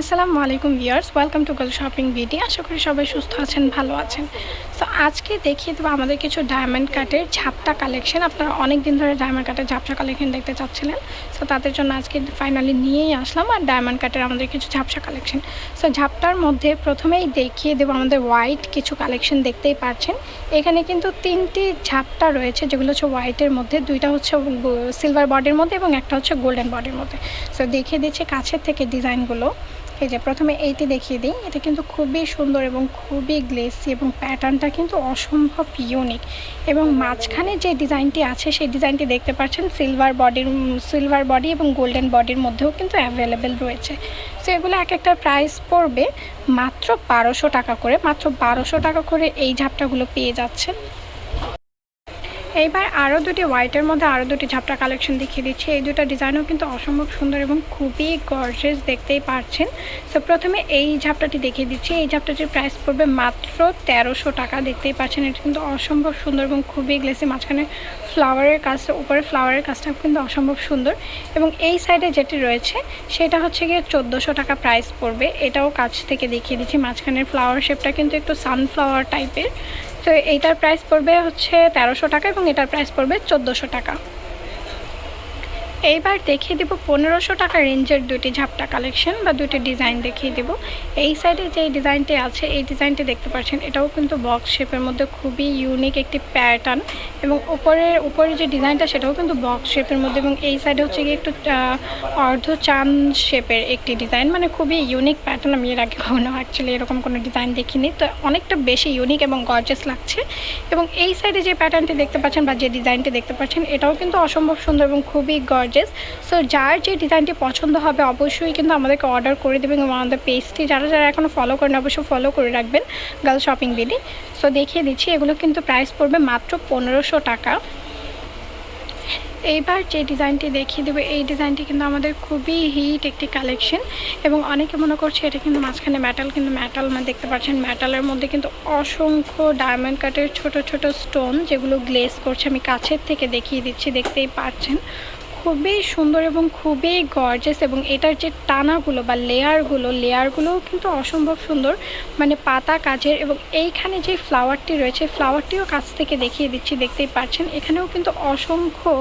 আসসালামু আলাইকুম viewers, welcome to girl shopping BD. আশা করি সবাই সুস্থ আছেন, ভালো আছেন। তো আজকে দেখিয়ে দেবো আমাদের কিছু ডায়মন্ড কাটের ঝাপটা কালেকশন আপনারা অনেক দিন ধরে ডায়মন্ড কাটের ঝাপটা কালেকশন দেখতে চাচ্ছিলেন। সো তাদের জন্য আজকে ফাইনালি নিয়েই আসলাম আর ডায়মন্ড কাটের আমাদের কিছু ঝাপসা কালেকশন সো ঝাপটার মধ্যে প্রথমেই দেখিয়ে দেবো আমাদের হোয়াইট কিছু কালেকশন দেখতেই পাচ্ছেন। এখানে কিন্তু তিনটি ঝাপটা রয়েছে, যেগুলো হচ্ছে হোয়াইটের মধ্যে, দুইটা হচ্ছে সিলভার বডির মধ্যে এবং একটা হচ্ছে গোল্ডেন বডির মধ্যে। সো দেখিয়ে দিচ্ছে কাছের থেকে ডিজাইনগুলো এই যে, প্রথমে এইটি দেখিয়ে দিই। এটা কিন্তু খুবই সুন্দর এবং খুবই গ্লেসি এবং প্যাটার্নটা কিন্তু অসম্ভব ইউনিক এবং মাঝখানে যে ডিজাইনটি আছে, সেই ডিজাইনটি দেখতে পাচ্ছেন সিলভার বডির সিলভার বডি এবং গোল্ডেন বডির মধ্যেও কিন্তু অ্যাভেলেবেল রয়েছে। সো এগুলো এক একটা প্রাইস পড়বে মাত্র বারোশো টাকা করে, মাত্র বারোশো টাকা করে এই ঝাপটাগুলো পেয়ে যাচ্ছেন। এইবার আরও দুটি হোয়াইটের মধ্যে আরও দুটি ঝাপটা কালেকশন দেখিয়ে দিচ্ছি। এই দুটো ডিজাইনও কিন্তু অসম্ভব সুন্দর এবং খুবই গর্জেস দেখতেই পারছেন সো প্রথমে এই ঝাপটাটি দেখিয়ে দিচ্ছি। এই ঝাপটাটির প্রাইস পড়বে মাত্র তেরোশো টাকা। দেখতেই পাচ্ছেন, এটা কিন্তু অসম্ভব সুন্দর এবং খুবই গ্লেসি মাঝখানে ফ্লাওয়ারের কাজ, উপরে ফ্লাওয়ারের কাজটা কিন্তু অসম্ভব সুন্দর। এবং এই সাইডে যেটি রয়েছে, সেটা হচ্ছে গিয়ে চোদ্দোশো টাকা প্রাইস পড়বে। এটাও কাছ থেকে দেখিয়ে দিচ্ছি। মাঝখানের ফ্লাওয়ার শেপটা কিন্তু একটু সানফ্লাওয়ার টাইপের তো এইটার প্রাইস পড়বে হচ্ছে তেরোশো টাকা এবং এটার প্রাইস পড়বে চোদ্দোশো টাকা। এইবার দেখিয়ে দেবো পনেরোশো টাকা রেঞ্জের দুটি ঝাপটা কালেকশন বা দুটি ডিজাইন দেখিয়ে দেবো। এই সাইডে যে ডিজাইনটি আছে, এই ডিজাইনটি দেখতে পাচ্ছেন, এটাও কিন্তু বক্স শেপের মধ্যে খুবই ইউনিক একটি প্যাটার্ন এবং উপরের উপরে যে ডিজাইনটা, সেটাও কিন্তু বক্স শেপের মধ্যে এবং এই সাইডে হচ্ছে গিয়ে একটু অর্ধ চান শেপের একটি ডিজাইন মানে খুবই ইউনিক প্যাটার্ন আমি এর আগে কখনো অ্যাকচুয়ালি এরকম কোনো ডিজাইন দেখিনি। তো অনেকটা বেশি ইউনিক এবং গর্জেস লাগছে এবং এই সাইডে যে প্যাটার্নটি দেখতে পাচ্ছেন বা যে ডিজাইনটি দেখতে পাচ্ছেন, এটাও কিন্তু অসম্ভব সুন্দর এবং খুবই গর্জ গর্জেস সো যার যে ডিজাইনটি পছন্দ হবে, অবশ্যই কিন্তু আমাদেরকে অর্ডার করে দেবেন এবং আমাদের পেজটি যারা যারা এখনও ফলো করেন, অবশ্যই ফলো করে রাখবেন গার্ল শপিং বিডি সো দেখিয়ে দিচ্ছি, এগুলো কিন্তু প্রাইস পড়বে মাত্র পনেরোশো টাকা। এইবার যে ডিজাইনটি দেখিয়ে দেবে, এই ডিজাইনটি কিন্তু আমাদের খুবই হিট একটি কালেকশন এবং অনেকে মনে করছে এটা কিন্তু মাঝখানে মেটাল কিন্তু মেটাল মানে দেখতে পাচ্ছেন মেটালের মধ্যে কিন্তু অসংখ্য ডায়মন্ড কাটের ছোট ছোট স্টোন যেগুলো গ্লেস করছে। আমি কাছের থেকে দেখিয়ে দিচ্ছি, দেখতেই পাচ্ছেন। খুবই সুন্দর এবং খুবই গর্জেস এবং এটার যে টানাগুলো বা লেয়ারগুলো, লেয়ারগুলোও কিন্তু অসম্ভব সুন্দর। মানে পাতা, কাজের এবং এইখানে যে ফ্লাওয়ারটি রয়েছে ফ্লাওয়ারটিও কাছ থেকে দেখিয়ে দিচ্ছি, দেখতেই পাচ্ছেন। এখানেও কিন্তু অসংখ্য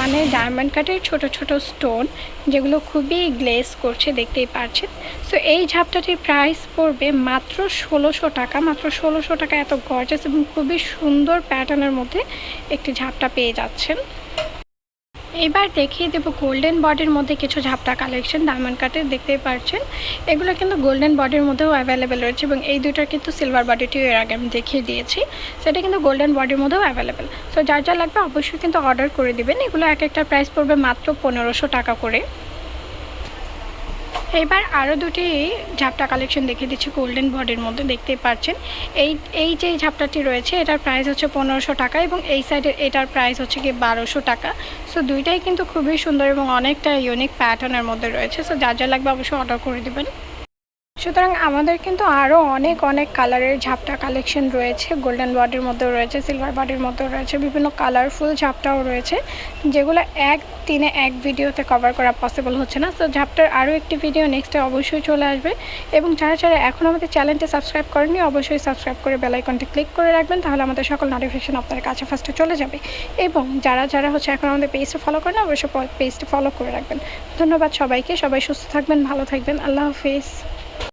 মানে ডায়মন্ড কাটের ছোট ছোট স্টোন যেগুলো খুবই গ্লেস করছে, দেখতেই পাচ্ছেন। সো এই ঝাপটাটির প্রাইস পড়বে মাত্র ষোলোশো টাকা, মাত্র ষোলোশো টাকা এত গর্জেস এবং খুবই সুন্দর প্যাটার্নের মধ্যে একটি ঝাপটা পেয়ে যাচ্ছেন। এবার দেখিয়ে দেবো গোল্ডেন বডির মধ্যে কিছু ঝাপটা কালেকশন ডায়মন্ড কাটের দেখতে পাচ্ছেন এগুলো কিন্তু গোল্ডেন বডির মধ্যেও অ্যাভেলেবেল রয়েছে এবং এই দুটার কিন্তু সিলভার বডিটিও এর আগে আমি দেখিয়ে দিয়েছি। সেটা কিন্তু গোল্ডেন বডির মধ্যেও অ্যাভেলেবেল সো যার যা লাগবে অবশ্যই কিন্তু অর্ডার করে দিবেন। এগুলো এক একটা প্রাইস পড়বে মাত্র পনেরোশো টাকা করে। এবার আরও দুটি ঝাপটা কালেকশন দেখিয়ে দিচ্ছি গোল্ডেন বডির মধ্যে, দেখতেই পাচ্ছেন। এই এই যে ঝাপটাটি রয়েছে, এটার প্রাইস হচ্ছে পনেরোশো টাকা এবং এই সাইডের এটার প্রাইস হচ্ছে কি বারোশো টাকা। সো দুইটাই কিন্তু খুবই সুন্দর এবং অনেকটা ইউনিক প্যাটার্নের মধ্যে রয়েছে। সো যা যা লাগবে অবশ্যই অর্ডার করে দেবেন। সুতরাং আমাদের কিন্তু আরও অনেক অনেক কালারের ঝাপটা কালেকশন রয়েছে। গোল্ডেন বডির মধ্যেও রয়েছে সিলভার বডির মধ্যেও রয়েছে, বিভিন্ন কালারফুল ঝাপটাও রয়েছে। যেগুলো এক দিনে এক ভিডিওতে কভার করা পসিবল হচ্ছে না। তো ঝাপটার আরও একটি ভিডিও নেক্সটে অবশ্যই চলে আসবে। এবং যারা যারা এখন আমাদের চ্যানেলটি সাবস্ক্রাইব করেনি অবশ্যই সাবস্ক্রাইব করে বেলাইকনটি ক্লিক করে রাখবেন। তাহলে আমাদের সকল নোটিফিকেশন আপনার কাছে ফার্স্টে চলে যাবে। এবং যারা যারা হচ্ছে এখন আমাদের পেজটা ফলো করেন অবশ্যই পেজটি ফলো করে রাখবেন। ধন্যবাদ সবাইকে। সবাই সুস্থ থাকবেন, ভালো থাকবেন। আল্লাহ হাফিজ।